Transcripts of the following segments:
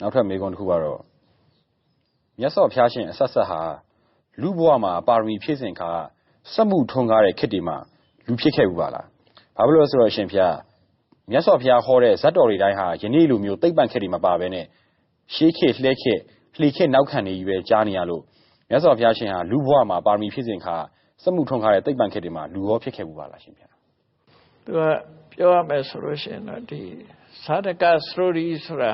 နောက်ထပ်မေးခွန်းတစ်ခုကတော့မြတ်စွာဘုရားရှင်အဆက်ဆက်ဟာလူဘဝမှာပါရမီဖြည့်စင်ခါစက်မှုထွန်းကားတဲ့ခေတ်ဒီမှာလူဖြစ်ခဲ့ဘူးပါလားဘာဖြစ်လို့လဲဆိုတော့ရှင်ဘုရားမြတ်စွာဘုရားဟောတဲ့ဇတ်တော်တွေတိုင်းဟာယနေ့လိုမျိုးသိပ္ပံခေတ်ဒီမှာပါပဲနဲ့ရှေးခေတ်လှဲခေတ်လှီခေတ်နောက်ခံနေကြီးပဲကြားနေရလို့မြတ်စွာဘုရားရှင်ဟာလူဘဝမှာပါရမီဖြည့်စင်ခါစက်မှုထွန်းကားတဲ့သိပ္ပံခေတ်ဒီမှာလူရောဖြစ်ခဲ့ဘူးပါလားရှင်ဘုရားသူကပြောရမယ်ဆိုလို့ရှိရင်တော့ဒီသာဓကစရိုရီဆိုတာ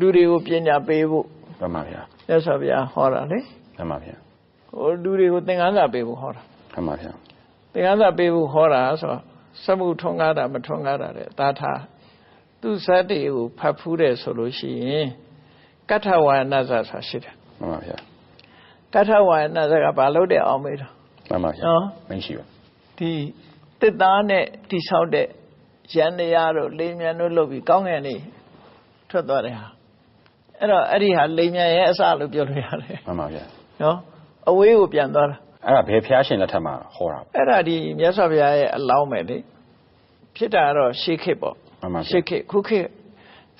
လူတွေကိုပညာပေးဖို့မှန်ပါဗျာမြတ်စွာဘုရားဟောတာလေမှန်ပါဗျာဟိုလူတွေကိုသင်္ကန်းစာပေးဖို့ဟောတာမှန်ပါဗျာသင်္ကန်းစာပေးဖို့ဟောတာဆိုတော့စမှုထွန်းကားတာမထွန်းကားတာတဲ့သာထားသူဇတ်တွေကိုဖတ်ဖူးတယ်ဆိုလို့ရှိရင်ကထဝါယနာဇာဆိုတာရှိတယ်မှန်ပါဗျာကထဝါယနာဇာကဘာလို့တဲ့အောင်မေးတော့မှန်ပါဗျာနော်မရှိပါဒီတစ်သားနဲ့တိဆောက်တဲ့ရန်တရားတို့လိမ်မြန်တို့လုပ်ပြီးကောင်းငင်နေထွက်သွားတယ်ဟာ အဲ့တော့အဲ့ဒီဟာလိမ်မြန်ရဲ့အစလို့ပြောလို့ရတယ်မှန်ပါဗျာနော်အဝေးကိုပြန်သွားတာအဲ့ဒါဘယ်ဖျားရှင်လက်ထက်မှာဟောတာအဲ့ဒါဒီမြတ်စွာဘုရားရဲ့အလောင်းပဲလေဖြစ်တာတော့ရှေးခေတ်ပေါ့မှန်ပါရှေးခေတ်ခုခေတ်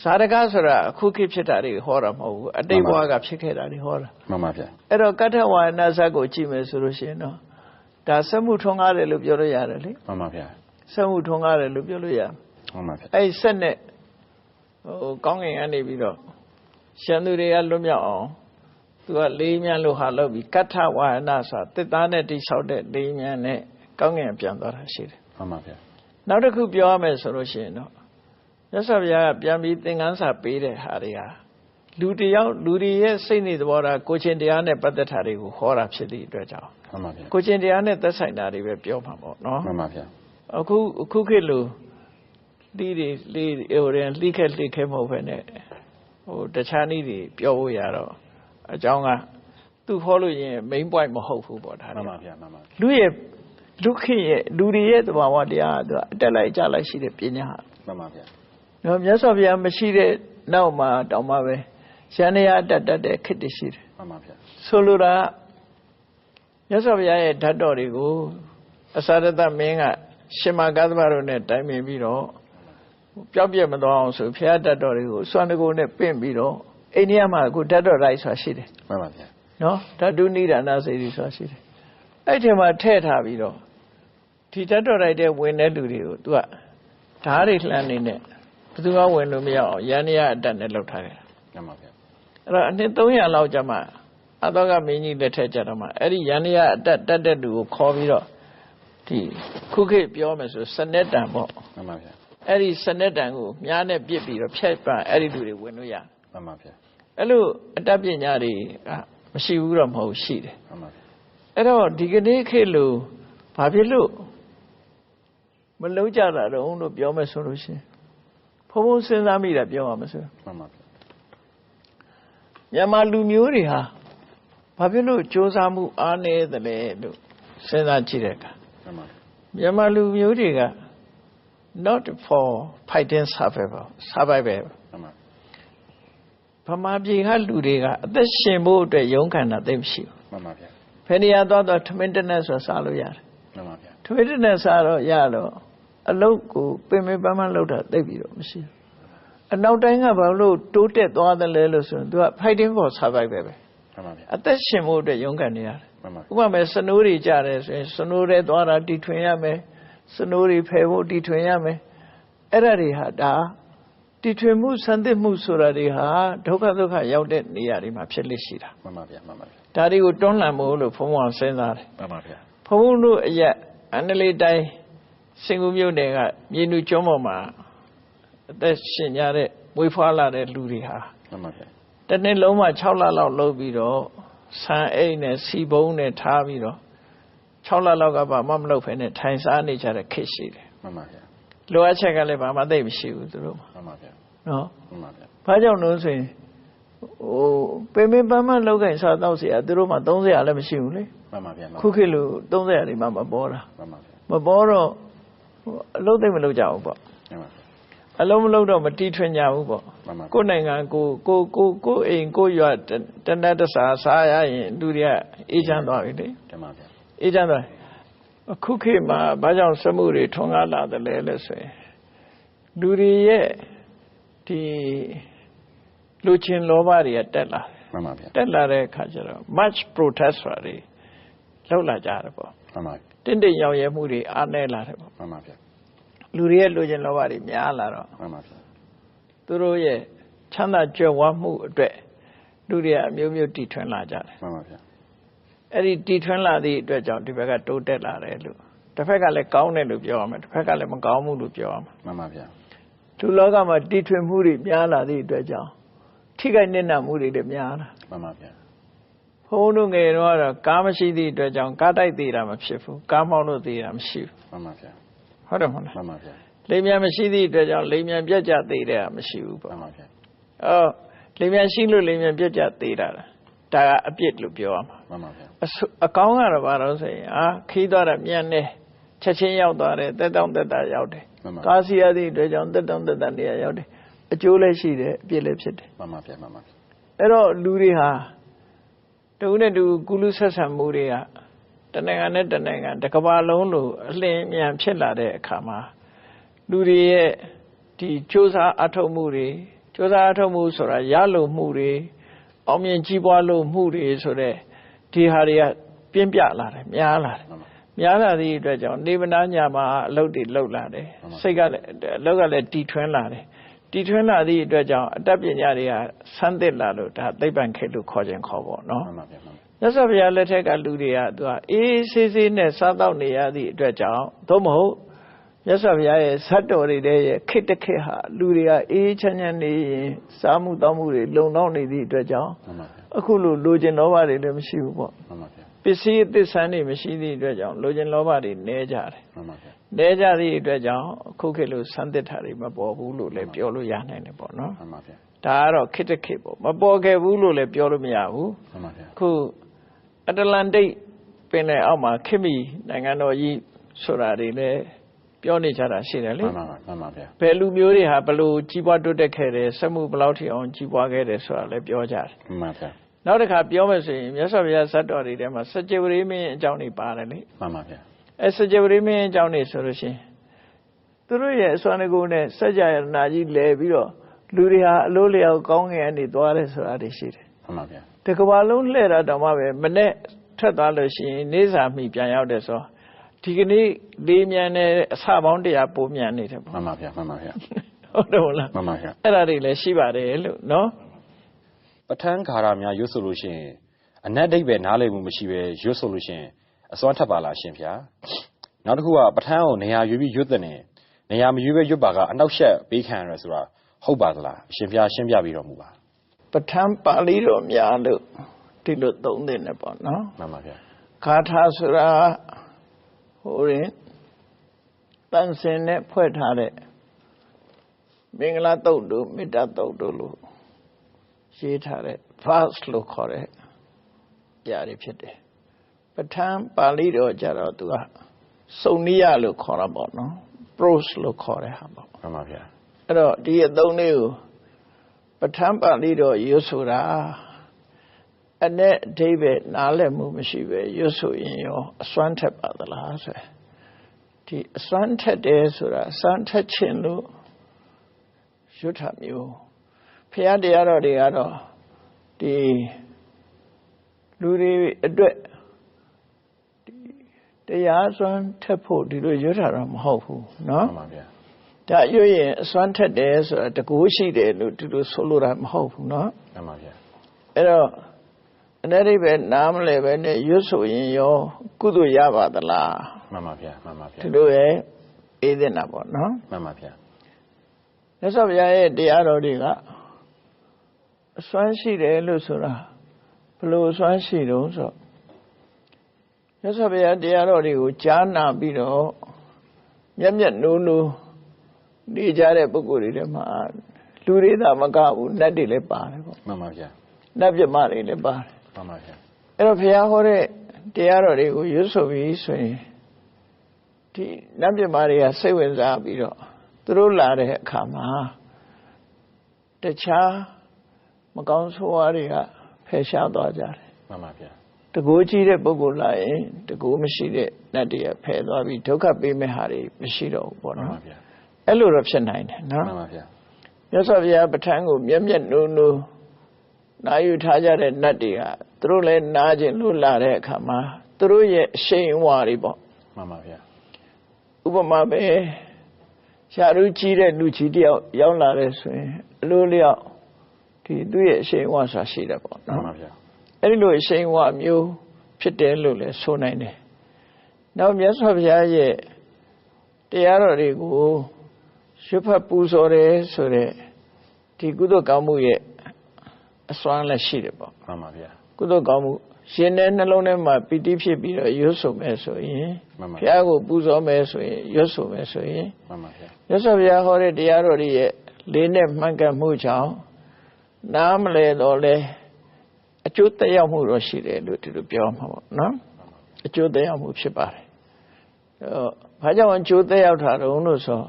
ဇာတကဆိုတာအခုခေတ်ဖြစ်တာတွေဟောတာမဟုတ်ဘူးအတိတ်ဘဝကဖြစ်ခဲ့တာတွေဟောတာမှန်ပါဗျာအဲ့တော့ကတ္ထဝါနာဇတ်ကိုကြည့်မယ်ဆိုလို့ရှိရင်တော့ဒါစမှုထွန်းကားတယ်လို့ပြောလို့ရတယ်လေမှန်ပါဗျာစမှုထွန်းကားတယ်လို့ပြောလို့ရတယ်မှန်ပါဗျာအဲ့ဆက်နဲ့ဟိုကောင်းကင်ကနေပြီးတော့ ရှန်သူတွေကလွတ်မြောက်အောင်သူကလေးမြန်းလို့ဟာလုပ်ပြီးကဋ္ဌဝါဟနာဆိုတစ်သားနဲ့တိဆောက်တဲ့လေးမြန်းနဲ့ကောင်းကင်ပြန်သွားတာရှိတယ်မှန်ပါဗျာနောက်တစ်ခုပြောရမယ်ဆိုလို့ရှိရင်တော့မြတ်စွာဘုရားကပြန်ပြီးသင်္ကန်းစာပေးတဲ့ဟာတွေကလူတယောက်လူတွေရဲ့စိတ်နေသဘောထားကိုချင်းတရားနဲ့ပတ်သက်တာတွေကိုဟောတာဖြစ်သည့်အတွက်ကြောင့်မှန်ပါဗျာကိုချင်းတရားနဲ့သက်ဆိုင်တာတွေပဲပြောမှာပေါ့နော်မှန်ပါဗျာအခုအခုခေတ်လိုဒီတွေလေးဟိုရင်လိခက်လိခက်မဟုတ်ပဲနဲ့ ဟိုတခြားနည်းတွေပြောဖို့ရတော့အကြောင်းကသူ့ဖောလို့ရင် main point မဟုတ်ဘူးပေါ့ဒါမှန်ပါဗျာမှန်ပါလူရဲ့လူခေရဲ့လူတွေရဲ့သဘာဝတရားသူအတက်လိုက်ကြလိုက်ရှိတဲ့ပညာမှန်ပါဗျာနော်မြတ်စွာဘုရားမရှိတဲ့နောက်မှာတောင်မှပဲရန်ရတတ်တတ်တဲ့ခေတ်တရှိတယ်မှန်ပါဗျာဆိုလိုတာမြတ်စွာဘုရားရဲ့ဓာတ်တော်တွေကိုအစာရတမင်းကရှင်မကသဗ္ဗတို့နဲ့တိုင်ပင်ပြီးတော့ ပျောက်ပြက်မသွားအောင်ဆိုဘုရားတတ်တော်တွေကိုစွမ်းတကုနဲ့ပင့်ပြီးတော့အိန္ဒိယမှာအခုတတ်တော်လိုက်ဆိုတာရှိတယ်မှန်ပါဗျာနော်ဓာတုနိဒာနစေတီဆိုတာရှိတယ်အဲ့ဒီမှာထည့်ထားပြီးတော့ဒီတတ်တော်လိုက်တဲ့ဝင်တဲ့လူတွေကို तू ကဓားတွေလှမ်းနေနဲ့ဘယ်သူမှဝင်လို့မရအောင်ရန်ရအတက်နဲ့လှုပ်ထားတယ်မှန်ပါဗျာအဲ့တော့အနှစ်300လောက်ကြာမှအတော့ကမင်းကြီးလက်ထက်ကြတော့မှအဲ့ဒီရန်ရအတက်တက်တဲ့လူကိုခေါ်ပြီးတော့ဒီခုခေတ်ပြောမယ်ဆိုစနစ်တန်ပေါ့မှန်ပါဗျာ အဲ့ဒီစနစ်တန်ကိုမြားနဲ့ပြစ်ပြီးတော့ဖြတ်ပအဲ့ဒီလူတွေဝင်လို့ရမှန်ပါဗျာအဲ့လိုအတတ်ပညာတွေကမရှိဘူးတော့မဟုတ်ရှိတယ်မှန်ပါဗျာအဲ့တော့ဒီကနေ့ခေတ်လို့ဘာဖြစ်လို့မလုံးကြတာတော့လို့ပြောမယ်ဆိုလို့ရှိရင်ဘုံဘုံစဉ်းစားမိတာပြောရမှာဆိုမှန်ပါဗျာမြန်မာလူမျိုးတွေဟာဘာဖြစ်လို့စ조사မှုအားနည်းသလဲလို့စဉ်းစားကြည့်တဲ့အခါမှန်ပါမြန်မာလူမျိုးတွေက not for fighting survival survival ဗမာပြည်ကလူတွေကအသက်ရှင်ဖို့အတွက်ရုန်းကန်တာသိမရှိဘူးမှန်ပါဗျာဖယ်နေရသွားတော့ထမင်းတနက်ဆိုစားလို့ရတယ်မှန်ပါဗျာထမင်းတနက်စားတော့ရတော့အလုတ်ကိုပင်ပင်ပန်းပန်းလုပ်တာသိပြီတော့မရှိဘူးအနောက်တိုင်းကဘာလို့တိုးတက်သွားတယ်လဲလို့ဆိုရင် तू က fighting for survival ပဲမှန်ပါဗျာအသက်ရှင်ဖို့အတွက်ရုန်းကန်နေရတယ်မှန်ပါဥပမာစနိုးတွေကြတယ်ဆိုရင်စနိုးတွေသွားတာတီထွင်ရမယ် စနိုးတွေဖယ်ဖို့တီထွင်ရမယ်အဲ့ဒါတွေဟာဒါတီထွင်မှုဆန်းသစ်မှုဆိုတာတွေဟာဒုက္ခဒုက္ခရောက်တဲ့နေရာတွေမှာဖြစ်လိမ့်ရှိတာမှန်ပါဗျာမှန်ပါဗျာဒါတွေကိုတွန်းလှန်ဖို့လို့ဘုံဘုံစဉ်းစားတယ်မှန်ပါဗျာဘုံဘုံတို့အရက်အန္တလေးတိုင်းစင်ကူမြို့နယ်ကမြေနုကျွန်းပေါ်မှာအသက်ရှင်ကြတဲ့ဝေဖွာလာတဲ့လူတွေဟာမှန်ပါဗျာတနေ့လုံးမှ6လလောက်လုပ်ပြီးတော့ဆန်အိတ်နဲ့စီပုံးနဲ့ထားပြီးတော့ 6လလောက်ကဘာမှမလုပ်ဖ ೇನೆ ထိုင်စားနေကြတဲ့ခေတ်ရှိတယ်မှန်ပါဗျာလိုအပ်ချက်ကလည်းဘာမှသိမရှိဘူးသူတို့မှန်ပါဗျာနော်မှန်ပါဗျာဘာကြောင့်လို့ဆိုရင်ဟိုပင်ပင်ပန်းပန်းလောက်ကင်စားတော့เสียသူတို့မှ30လည်းမရှိဘူးလေမှန်ပါဗျာခုခေတ်လို30တွေမှမပေါ်တာမှန်ပါဗျာမပေါ်တော့အလုပ်သိမလုပ်ကြဘူးပေါ့မှန်ပါအလုံးမလုံးတော့မတီးထွင်ကြဘူးပေါ့ကိုယ်နိုင်ငံကိုကိုကိုကိုအိမ်ကိုရွာတနတ်တဆာစားရရင်လူတွေကအေးချမ်းသွားပြီလေတမန်ဗျာ အေးချမ်းသွားအခုခေတ်မှာဘာကြောင့်စမှုတွေထွန်းကားလာတယ်လဲလို့ဆိုရင်လူတွေရဲ့ဒီလူချင်းလောဘတွေကတက်လာတယ်မှန်ပါဗျာတက်လာတဲ့အခါကျတော့ much protest ဆိုတာတွေလောက်လာကြတယ်ပေါ့မှန်ပါတင့်တင့်ရောင်ရဲမှုတွေအားနည်းလာတယ်ပေါ့မှန်ပါဗျာလူတွေရဲ့လူချင်းလောဘတွေများလာတော့မှန်ပါဗျာသူတို့ရဲ့ချမ်းသာကြွယ်ဝမှုအတွက်လူတွေကအမျိုးမျိုးတည်ထွန်းလာကြတယ်မှန်ပါဗျာ အဲ့ဒီတည်ထွန်းလာသည့်အတွက်ကြောင့်ဒီဘက်ကတိုးတက်လာတယ်လို့တစ်ဖက်ကလည်းကောင်းတယ်လို့ပြောရမယ်တစ်ဖက်ကလည်းမကောင်းဘူးလို့ပြောရမယ်မှန်ပါဗျာလူလောကမှာတည်ထွင်မှုတွေများလာသည့်အတွက်ကြောင့်ထိခိုက်နစ်နာမှုတွေလည်းများလာမှန်ပါဗျာဘုန်းတို့ငယ်တော့ကတော့ကားမရှိသည့်အတွက်ကြောင့်ကားတိုက်သေးတာမဖြစ်ဘူးကားမောင်းလို့သေးတာမရှိဘူးမှန်ပါဗျာဟုတ်တယ်မဟုတ်လားမှန်ပါဗျာလိမ်မြန်မရှိသည့်အတွက်ကြောင့်လိမ်မြန်ပြက်ကြသေးတယ်မရှိဘူးမှပေါ့န်ပါဗျာအော်လိမ်မြန်ရှိလို့လိမ်မြန်ပြက်ကြသေးတာလားဒါကအပြစ်လို့ပြောရမှာမှန်ပါဗျာ အဆုအကောင်းကတော့ဘာလို့ဆိုရင်အာခီးသွားတာမြန်နေချက်ချင်းရောက်သွားတယ်တက်တောင့်တက်တာရောက်တယ် မှန်ပါ ကားစီရသည့်အတွက်ကြောင့်တက်တောင့်တက်တာနေရာရောက်တယ်အကျိုးလည်းရှိတယ်အပြစ်လည်းဖြစ်တယ် မှန်ပါဗျာမှန်ပါဗျာ အဲ့တော့လူတွေဟာတူနဲ့တူကုလူဆက်ဆံမှုတွေကတနိုင်ငံနဲ့တနိုင်ငံတစ်ကမ္ဘာလုံးလိုအလင်းအမြန်ဖြစ်လာတဲ့အခါမှာလူတွေရဲ့ဒီစ조사အထောက်မှုတွေစ조사အထောက်မှုဆိုတာရလို့မှုတွေအောင်မြင်ကြီးပွားလို့မှုတွေဆိုတဲ့ ဒီဟာတွေကပြင်းပြလာတယ်များလာတယ်မှန်ပါများလာသည့်အတွက်ကြောင့်နေဗနာညာမှာအလုပ်တွေလုပ်လာတယ်မှန်ပါစိတ်ကလည်းအလုပ်ကလည်းတီထွင်းလာတယ်တီထွင်းလာသည့်အတွက်ကြောင့်အတတ်ပညာတွေကဆန်းသစ်လာလို့ဒါသိပ္ပံခေတ်လို့ခေါ်ခြင်းခေါ်ပေါ့နော်မှန်ပါဗျာမှန်ပါမြတ်စွာဘုရားလက်ထက်ကလူတွေကသူကအေးဆေးဆေးနဲ့စားတော့နေရသည့်အတွက်ကြောင့်သို့မဟုတ်မြတ်စွာဘုရားရဲ့ဇတ်တော်တွေတဲ့ရဲ့ခေတ်တစ်ခေတ်ဟာလူတွေကအေးချမ်းချမ်းနေရင်စားမှုတောက်မှုတွေလုံလောက်နေသည့်အတွက်ကြောင့်မှန်ပါဗျာ အခုလိုလိုချင်တော့ပါတွေလည်းမရှိဘူးပေါ့မှန်ပါဗျာပစ္စည်းအသစ်ဆန်းတွေမရှိသည့်အတွက်ကြောင့်လိုချင်လောဘတွေနည်းကြတယ်မှန်ပါဗျာ။နည်းကြသည့်အတွက်ကြောင့်အခုခေတ်လိုဆန်းသစ်တာတွေမပေါ်ဘူးလို့လည်းပြောလို့ရနိုင်တယ်ပေါ့နော်မှန်ပါဗျာ။ဒါကတော့ခေတ်တစ်ခေတ်ပေါ့မပေါ်ခဲ့ဘူးလို့လည်းပြောလို့မရဘူးမှန်ပါဗျာ။အခုအတ္တလန္တိတ်ပင်လယ်အောက်မှာခေတ်မီနိုင်ငံတော်ကြီးဆိုတာတွေလည်းပြောနေကြတာရှိတယ်လေမှန်ပါမှန်ပါဗျာ။ဘယ်လူမျိုးတွေဟာဘယ်လိုကြီးပွားတိုးတက်ခဲ့တယ်စက်မှုဘယ်လောက်ထိအောင်ကြီးပွားခဲ့တယ်ဆိုတာလည်းပြောကြတယ်မှန်ပါဗျာ။ နောက်တစ်ခါပြောမယ်ဆိုရင်မြတ်စွာဘုရားဇတ်တော်တွေထဲမှာစัจ java ရိမင်းအကြောင်းတွေပါတယ်လေ မှန်ပါဗျာ အဲစัจ java ရိမင်းအကြောင်းတွေဆိုလို့ရှိရင်သူတို့ရဲ့အစွမ်းတကူနဲ့စัจ java ရဏကြီးလဲပြီးတော့လူတွေဟာအလိုလျောက်ကောင်းငင်ကနေသွားတယ်ဆိုတာတွေရှိတယ် မှန်ပါဗျာ ။တကဘာလုံးလှည့်တာတောင်မှပဲမနဲ့ထွက်သွားလို့ရှိရင်နေစာမိပြန်ရောက်တယ်ဆိုတော့ဒီကနေ့လေးမြန်နေအစပေါင်းတရားပိုးမြန်နေတယ်ပေါ့ မှန်ပါဗျာမှန်ပါဗျာ ဟုတ်တယ်မဟုတ်လား မှန်ပါဗျာ အဲ့ဒါတွေလည်းရှိပါတယ်လို့နော် ပဋ္ဌာန်းဂါရများရွတ်ဆိုလို့ရှိရင်အနတ်ဒိဗ္ဗေနားလည်မှုမရှိပဲရွတ်ဆိုလို့ရှိရင်အစွမ်းထပ်ပါလားရှင်ဗျာနောက်တစ်ခုကပဋ္ဌာန်းကိုနေရာရွေးပြီးရွတ်တဲ့နေနေရာမရွေးပဲရွတ်ပါကအနောက်ရှက်ပေးခံရတယ်ဆိုတာဟုတ်ပါသလားအရှင်ဗျာရှင်းပြပြီးတော်မူပါပဋ္ဌာန်းပါဠိတော်များလို့ဒီလိုသုံးတဲ့နဲ့ပေါ့နော်မှန်ပါဗျာဂါထာဆိုတာဟိုရင်တန်စင်နဲ့ဖွဲ့ထားတဲ့မင်္ဂလာတုတ်တို့မေတ္တာတုတ်တို့လို့ ရေးထားတဲ့ verse လို့ခေါ်တဲ့ຢာတွေဖြစ်တယ်ပဋ္ဌာန်းပါဠိတော်ကြတော့သူကစုံနိယလို့ခေါ်တာပေါ့နော် prose လို့ခေါ်တဲ့ဟာပေါ့မှန်ပါဗျာအဲ့တော့ဒီအသုံးလေးကိုပဋ္ဌာန်းပါဠိတော်ရွတ်ဆိုတာအ내အဓိပ္ပာယ်နားလည်မှုမရှိပဲရွတ်ဆိုရင်ရောအစွမ်းထက်ပါသလားဆိုရင်ဒီအစွမ်းထက်တယ်ဆိုတာအစွမ်းထက်ခြင်းလို့ရွတ်တာမျိုး ဖရာတရားတော်တွေကတော့ဒီလူတွေအတွက်ဒီတရားစွမ်းထက်ဖို့ဒီလိုရွတ်တာတော့မဟုတ်ဘူးเนาะ မှန်ပါဗျာ ဒါရွတ်ရင်အစွမ်းထက်တယ်ဆိုတာတကူရှိတယ်လို့ဒီလိုဆိုလိုတာမဟုတ်ဘူးเนาะ မှန်ပါဗျာ အဲ့တော့အနေရိပဲနားမလဲပဲနဲ့ရွတ်ဆိုရင်ရောကုသိုလ်ရပါသလား မှန်ပါဗျာမှန်ပါဗျာ ဒီလိုရဲ့အေးတဲ့နာပေါ့နော် မှန်ပါဗျာ မြတ်စွာဘုရားရဲ့တရားတော်တွေက အစွမ်းရှိတယ်လို့ဆိုတာဘယ်လိုအစွမ်းရှိတုံးဆိုတော့မြတ်စွာဘုရားတရားတော်တွေကိုကြားနာပြီးတော့မျက်မျက်နိုးနိုးနေကြတဲ့ပုဂ္ဂိုလ်တွေထဲမှာလူတွေသာမကဘူးနတ်တွေလည်းပါတယ်ပေါ့မှန်ပါဗျာနတ်ပြမတွေလည်းပါတယ်မှန်ပါဗျာအဲ့တော့ဘုရားဟောတဲ့တရားတော်တွေကိုရွတ်ဆိုပြီးဆိုရင်ဒီနတ်ပြမတွေကစိတ်ဝင်စားပြီးတော့သူတို့လာတဲ့အခါမှာတခြား မကောင်းဆိုးဝါးတွေကဖယ်ရှားသွားကြတယ်မှန်ပါဗျာတကူကြီးတဲ့ပုဂ္ဂိုလ်လာရင်တကူမရှိတဲ့နတ်တွေကဖယ်သွားပြီးဒုက္ခပေးမဲ့ဟာတွေမရှိတော့ဘူးပေါ့မှန်နော်ပါဗျာအဲ့လိုတော့ဖြစ်နိုင်တယ်နော်မှန်ပါဗျာမြတ်စွာဘုရားပဋ္ဌာန်းကိုမျက်မျက်နှိုးနှိုးနာယူထားကြတဲ့နတ်တွေကသူတို့လည်းနာကျင်လို့လာတဲ့အခါမှာသူတို့ရဲ့အရှိန်အဝါတွေပေါ့မှန်ပါဗျာဥပမာပဲရှာလူကြီးတဲ့လူကြီးတယောက်ရောက်လာတယ်ဆိုရင်အလိုလျောက် ဒီသူ့ရဲ့အရှိန်အဝါဆိုတာရှိတယ်ပေါ့မှန်နော်ပါဗျာအဲ့ဒီလိုအရှိန်အဝါမျိုးဖြစ်တယ်လို့လည်းဆိုနိုင်တယ်နောက်မြတ်စွာဘုရားရဲ့တရားတော်တွေကိုရွတ်ဖတ်ပူဇော်တယ်ဆိုတဲ့ဒီကုသိုလ်ကောင်းမှုရဲ့အစွမ်းလည်းရှိတယ်ပေါ့မှန်ပါဗျာကုသိုလ်ကောင်းမှုရှင်တဲ့နှလုံးထဲမှာပီတိဖြစ်ပြီးတော့ရွတ်ဆိုမယ်ဆိုရင်မှန်ပါဘုရားကိုပူဇော်မယ်ဆိုရင်ရွတ်ဆိုမယ်ဆိုရင်မှန်ပါဗျာမြတ်စွာဘုရားဟောတဲ့တရားတော်တွေရဲ့လေးနဲ့မှန်ကန်မှုကြောင့် နားမလဲတော့လဲအကျိုးသက်ရောက်မှုတော့ရှိတယ်လို့ဒီလိုပြောမှာပေါ့နော်အကျိုးသက်ရောက်မှုဖြစ်ပါတယ်အဲတော့ဘာကြောင့်အကျိုးသက်ရောက်တာတုံးလို့ဆို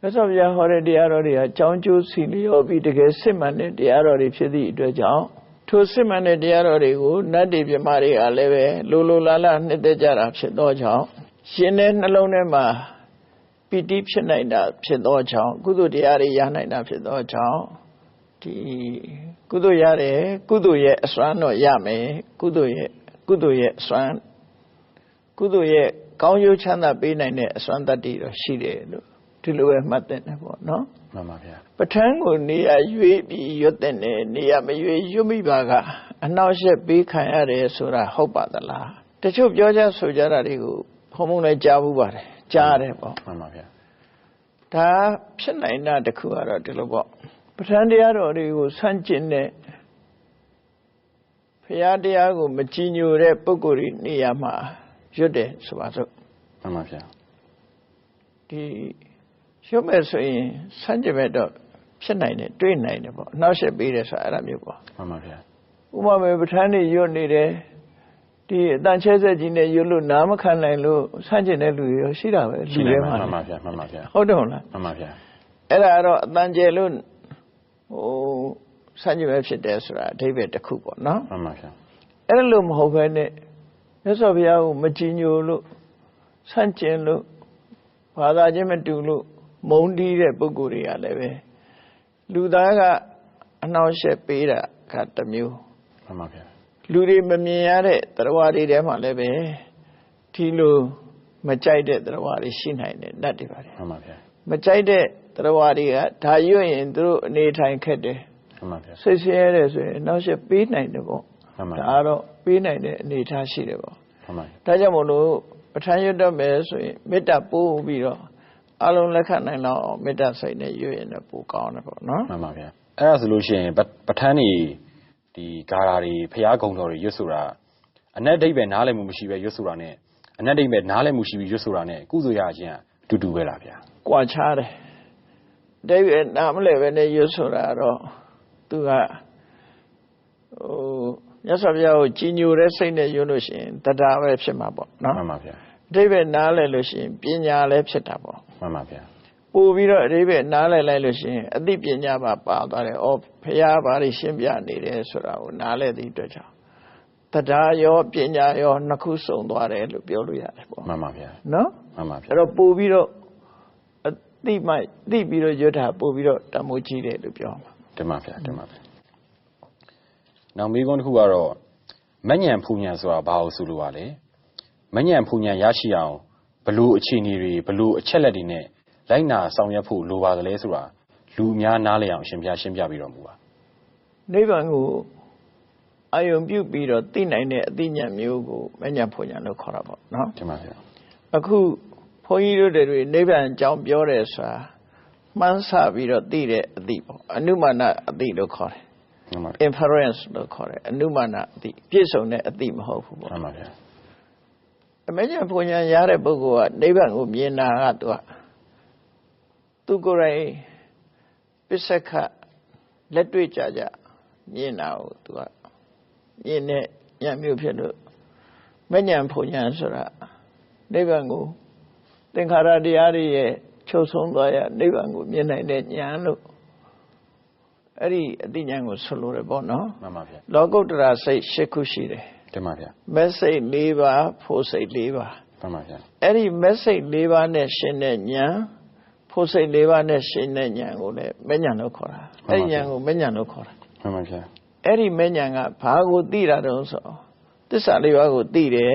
မြတ်စွာဘုရားဟောတဲ့တရားတော်တွေဟာကြောင်းကျိုးစီလျော်ပြီးတကယ်စစ်မှန်တဲ့တရားတော်တွေဖြစ်သည့်အတွက်ကြောင့်ထိုစစ်မှန်တဲ့တရားတော်တွေကိုနတ်တွေပြမတွေကလည်းပဲလိုလိုလားလားနှစ်သက်ကြတာဖြစ်သောကြောင့်ရှင်တဲ့နှလုံးထဲမှာပီတိဖြစ်နိုင်တာဖြစ်သောကြောင့်ကုသိုလ်တရားတွေရနိုင်တာဖြစ်သောကြောင့် ဒီကုသိုလ်ရတယ်ကုသိုလ်ရဲ့အစွမ်းတော့ရမယ်ကုသိုလ်ရဲ့ကုသိုလ်ရဲ့အစွမ်းကုသိုလ်ရဲ့ကောင်းကျိုးချမ်းသာပေးနိုင်တဲ့အစွမ်းတတ္တိတော့ရှိတယ်လို့ဒီလိုပဲမှတ်တဲ့တယ်ပေါ့နော်မှန်ပါဗျာပဋ္ဌာန်းကိုနေရာရွေးပြီးရွတ်တဲ့နဲ့နေရာမရွေးရွတ်မိပါကအနောက်ရှက်ပေးခံရတယ်ဆိုတာဟုတ်ပါသလားတချို့ပြောကြဆိုကြတာတွေကိုဘုံဘုံလည်းကြားဘူးပါတယ်ကြားရတယ်ပေါ့မှန်ပါဗျာဒါဖြစ်နိုင်တာတစ်ခုကတော့ဒီလိုပေါ့ ပဋ္ဌာန်းတရားတော်တွေကိုဆန့်ကျင်တဲ့ဘုရားတရားကိုမကြည်ညိုတဲ့ပုဂ္ဂိုလ်တွေနေရာမှာရွတ်တယ်ဆိုပါစို့မှန်ပါဗျာဒီရွတ်မယ်ဆိုရင်ဆန့်ကျင်မဲ့တော့ဖြစ်နိုင်တယ်တွေးနိုင်တယ်ပေါ့အနောက်ရှက်ပေးတယ်ဆိုတာအဲ့ဒါမျိုးပေါ့မှန်ပါဗျာဥပမာပဲပဋ္ဌာန်းတွေရွတ်နေတယ်ဒီအတန်ချဲဆက်ကြီးနဲ့ရွတ်လို့နားမခံနိုင်လို့ဆန့်ကျင်တဲ့လူတွေရောရှိတာပဲလူရှိတွေတယ်မှာမှန်ပါဗျာမှန်ပါဗျာဟုတ်တယ်မဟုတ်လားမှန်ပါဗျာအဲ့ဒါကတော့အတန်ကျယ်လို့ ဟိုစัญญပဲဖြစ်တယ်ဆိုတာအဓိပ္ပာယ်တစ်ခုပေါ့နော်မှန်ပါဗျာအဲ့ဒါလို့မဟုတ်ဘဲနဲ့မြတ်စွာဘုရားကိုမကြည်ညိုလို့ဆန့်ကျင်လို့ဘာသာချင်းမတူလို့မုန်းတီးတဲ့ပုဂ္ဂိုလ်တွေကလည်းပဲလူသားကအနှောင့်အယှက်ပေးတာကတစ်မျိုးမှန်ပါဗျာလူတွေမမြင်ရတဲ့တရားတွေထဲမှာလည်းပဲဒီလိုမကြိုက်တဲ့တရားတွေရှိနိုင်တယ်နတ်တွေပါတယ်မှန်ပါဗျာမကြိုက်တဲ့ တရားတွေကဒါရွတ်ရင်သူတို့အနေထိုင်ခက်တယ်မှန်ပါဗျာစိတ်ဆင်းရဲတယ်ဆိုရင်နောက်ဆက်ပေးနိုင်တယ်ပေါ့မှန်ပါဒါဗျာကတော့ပေးနိုင်တဲ့အနေအထားရှိတယ်ပေါ့မှန်ပါဒါကြောင့်မို့လို့ပဋ္ဌာန်းရွတ်တတ်မယ်ဆိုရင်မေတ္တာပို့ပြီးတော့အလုံးလက်ခံနိုင်လောက်အောင်မေတ္တာစိတ်နဲ့ရွတ်ရင်တော့ပိုကောင်းတယ်ပေါ့နော်မှန်ပါဗျာအဲ့ဒါဆိုလို့ရှိရင်ပပဋ္ဌာန်းနေဒီဂါရာတွေဖျားကုံတော်တွေရွတ်ဆိုတာအနက်ဒိဗ္ဗေနားလည်မှုမရှိပဲရွတ်ဆိုတာနဲ့အနက်ဒိဗ္ဗေနားလည်မှုရှိပြီးရွတ်ဆိုတာနဲ့ကုသိုလ်ရခြင်းအတူတူပဲလားဗျာကွာခြားတယ် ဒါပေမဲ့နားမလဲပဲနဲ့ရွတ်ဆိုတာတော့သူကဟိုမြတ်စွာဘုရားကိုကြည်ညိုတဲ့စိတ်နဲ့ရွတ်လို့ရှိရင်တရားပဲဖြစ်မှာပေါ့နော်မှန်ပါဗျာအဓိပ္ပာယ်နားလည်လို့ရှိရင်ပညာလည်းဖြစ်တာပေါ့မှန်ပါဗျာပို့ပြီးတော့အဓိပ္ပာယ်နားလည်လိုက်လို့ရှိရင်အသိပညာပါပါသွားတယ်။အော်ဖះဘာတွေရှင်းပြနေတယ်ဆိုတာကိုနားလည်သည့်အတွက်ကြောင့်တရားရောပညာရောနှစ်ခုစုံသွားတယ်လို့ပြောလို့ရတယ်ပေါ့မှန်ပါဗျာ။နော်မှန်ပါဗျာအဲ့တော့ပို့ပြီးတော့အ သိမှသိပြီးတော့ရွတ်တာပို့ပြီးတော့တမိုးကြီးတယ်လို့ပြောမှာတင်ပါဗျာတင်ပါဗျာနောက်မိကုန်းတစ်ခုကတော့မညံဖူညံဆိုတာဘာလို့ဆိုလိုပါလဲမညံဖူညံရရှိအောင်ဘလို့အခြေအနေတွေဘလို့အချက်လက်တွေနဲ့လိုက်နာဆောင်ရွက်ဖို့လိုပါသလဲဆိုတာလူအများနားလည်အောင်ရှင်ပြရှင်းပြပြီးတော်မူပါ။နိဗ္ဗာန်ကိုအာယုံပြုတ်ပြီးတော့သိနိုင်တဲ့အသိဉာဏ်မျိုးကိုမဉ္ဇဉ်ဖွညာလို့ခေါ်တာပေါ့နော်တင်ပါဗျာ။အခု ဘုန်းကြီးတို့တွေနိဗ္ဗာန်အကြောင်းပြောတယ်ဆိုတာမှန်းဆပြီးတော့သိတဲ့အသိပေါ့အနုမာနအသိလို့ခေါ်တယ်မှန်ပါဗျာ inference လို့ခေါ်တယ်အနုမာနအသိပြည့်စုံတဲ့အသိမဟုတ်ဘူးပေါ့မှန်ပါဗျာအမေညာပုံညာရတဲ့ပုဂ္ဂိုလ်ကနိဗ္ဗာန်ကိုမြင်တာကသူကသူကိုယ်တိုင်ပစ္စကလက်တွေ့ကြကြမြင်တာကိုသူကမြင်တဲ့ဉာဏ်မျိုးဖြစ်လို့မဉဏ်ပုံညာဆိုတာနိဗ္ဗာန်ကို သင်္ခါရတရားတွေရဲ့ချုပ်ဆုံးသွားရနိဗ္ဗာန်ကိုမြင်နိုင်တဲ့ဉာဏ်လို့အဲ့ဒီအသိဉာဏ်ကိုဆိုလိုတယ်ပေါ့နော်မှန်ပါဗျာလောကုတ္တရာစိတ်၈ခုရှိတယ်တင်ပါဗျာမက်စိတ်၄ပါးဖို့စိတ်၄ပါးမှန်ပါဗျာအဲ့ဒီမက်စိတ်၄ပါးနဲ့ရှင်တဲ့ဉာဏ်ဖို့စိတ်၄ပါးနဲ့ရှင်တဲ့ဉာဏ်ကိုလည်းမဉဏ်လို့ခေါ်တာအဲ့ဒီဉာဏ်ကိုမဉဏ်လို့ခေါ်တာမှန်ပါဗျာအဲ့ဒီမဲ့ညာကဘာကိုသိတာတုံးဆိုသစ္စာလေးပါးကိုသိတယ်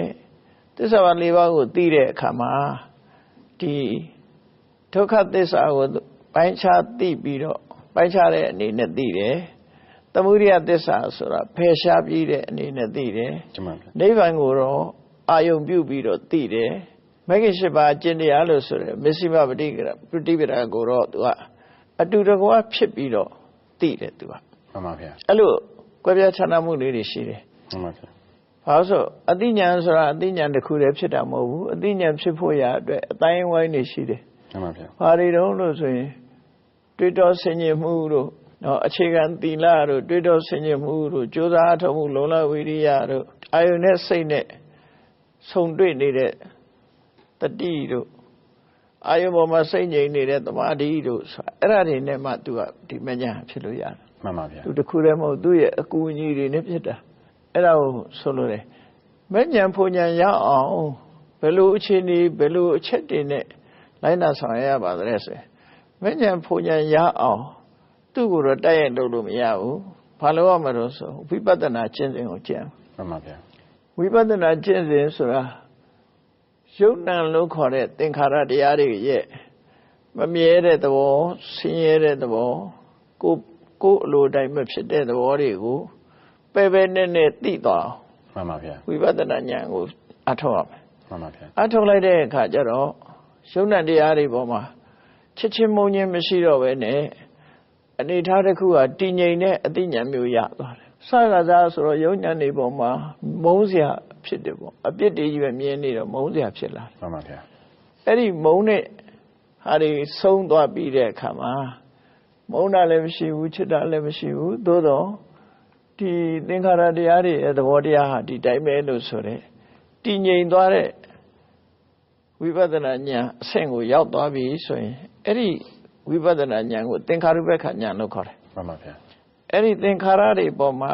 သစ္စာပါလေးပါးကိုသိတဲ့အခါမှာ ဒီဒုက္ခသစ္စာကိုပိုင်းခြားသိပြီးတော့ပိုင်းခြားတဲ့အနေနဲ့သိတယ်သမုဒိယသစ္စာဆိုတာဖယ်ရှားပြီးတဲ့အနေနဲ့သိတယ်ကျမဗျာနိဗ္ဗာန်ကိုတော့အာယုံပြုပြီးတော့သိတယ်မဂ္ဂင်၈ပါးအကျင့်တရားလို့ဆိုရယ်မစ္စည်းမပฏิကရပฏิပဒါကိုတော့သူကအတူတကွာဖြစ်ပြီးတော့သိတယ်သူကမှန်ပါဗျာအဲ့လိုကွဲပြားခြားနားမှုလေးတွေရှိတယ်မှန်ပါဗျာ။ ဘာလို့ဆိုအသိဉာဏ်ဆိုတာအသိဉာဏ်တစ်ခုတည်းဖြစ်တာမဟုတ်ဘူး။အသိဉာဏ်ဖြစ်ဖို့ရာအတွက်အတိုင်းအဝိုင်းတွေရှိတယ်မှန်ပါဗျာ။ဘာတွေတုံးလို့ဆိုရင်တွေးတောဆင်ញင်မှုတို့နော်အခြေခံသီလတို့တွေးတောဆင်ញင်မှုတို့ကြိုးစားအထောက်မှုလုံလဝိရိယတို့အာယုန်နဲ့စိတ်နဲ့ဆုံတွေ့နေတဲ့တတိတို့အာယုန်ပေါ်မှာစိတ်ငြိမ်နေတဲ့သမာဓိတို့ဆိုတာအဲ့ဒါတွေနဲ့မှသူကဒီမညာဖြစ်လို့ရတယ်မှန်ပါဗျာသူတစ်ခုတည်းမဟုတ်သူ့ရဲ့အကူအညီတွေနဲ့ဖြစ်တာ အဲ့ဒါကိုဆိုလို့တယ်မဲ့ညံဖုန်ညံရအောင်ဘယ်လိုအခြေအနေဘယ်လိုအချက်တွေနဲ့လိုက်နာဆောင်ရွက်ရပါသလဲဆိုရင်မဲ့ညံဖုန်ညံရအောင်သူ့ကိုတော့တိုက်ရိုက်လုပ်လို့မရဘူးဘာလို့ရမလို့ဆိုဝိပဿနာကျင့်စဉ်ကိုကျင့်မှန်ပါဗျာဝိပဿနာကျင့်စဉ်ဆိုတာယုတ်နံလို့ခေါ်တဲ့သင်္ခါရတရားတွေရဲ့မမြဲတဲ့သဘောဆင်းရဲတဲ့သဘောကိုကိုယ်အလိုတိုင်းမဖြစ်တဲ့သဘောတွေကို ပယ်ပယ်နဲ့နဲ့သိသွားအောင်မှန်ပါဗျာဝိပဿနာဉာဏ်ကိုအထောက်ရမယ်မှန်ပါဗျာအထောက်လိုက်တဲ့အခါကျတော့ယုံ nant တရားတွေပေါ်မှာချစ်ချင်းမုန်းချင်းမရှိတော့ဘဲနဲ့အနေထားတစ်ခုဟာတည်ငြိမ်တဲ့အသိဉာဏ်မျိုးရသွားတယ်။စကားစားဆိုတော့ယုံ nant တွေပေါ်မှာမုန်းစရာဖြစ်တယ်ပေါ့အပြစ်တွေကြီးပဲမြင်နေတော့မုန်းစရာဖြစ်လာတယ်မှန်ပါဗျာ။အဲ့ဒီမုန်းတဲ့ဟာတွေဆုံးသွားပြီးတဲ့အခါမှာမုန်းတာလည်းမရှိဘူးချစ်တာလည်းမရှိဘူးသို့တော့ ဒီသင်္ခါရတရားတွေရဲ့သဘောတရားဟာဒီတိုင်းပဲလို့ဆိုတဲ့တည်ငြိမ်သွားတဲ့ဝိပဿနာဉာဏ်အဆင့်ကိုရောက်သွားပြီဆိုရင်အဲ့ဒီဝိပဿနာဉာဏ်ကိုသင်္ခါရုပ္ပခဉာဏ်လို့ခေါ်တယ်မှန်ပါဗျာ။အဲ့ဒီသင်္ခါရတွေပေါ်မှာ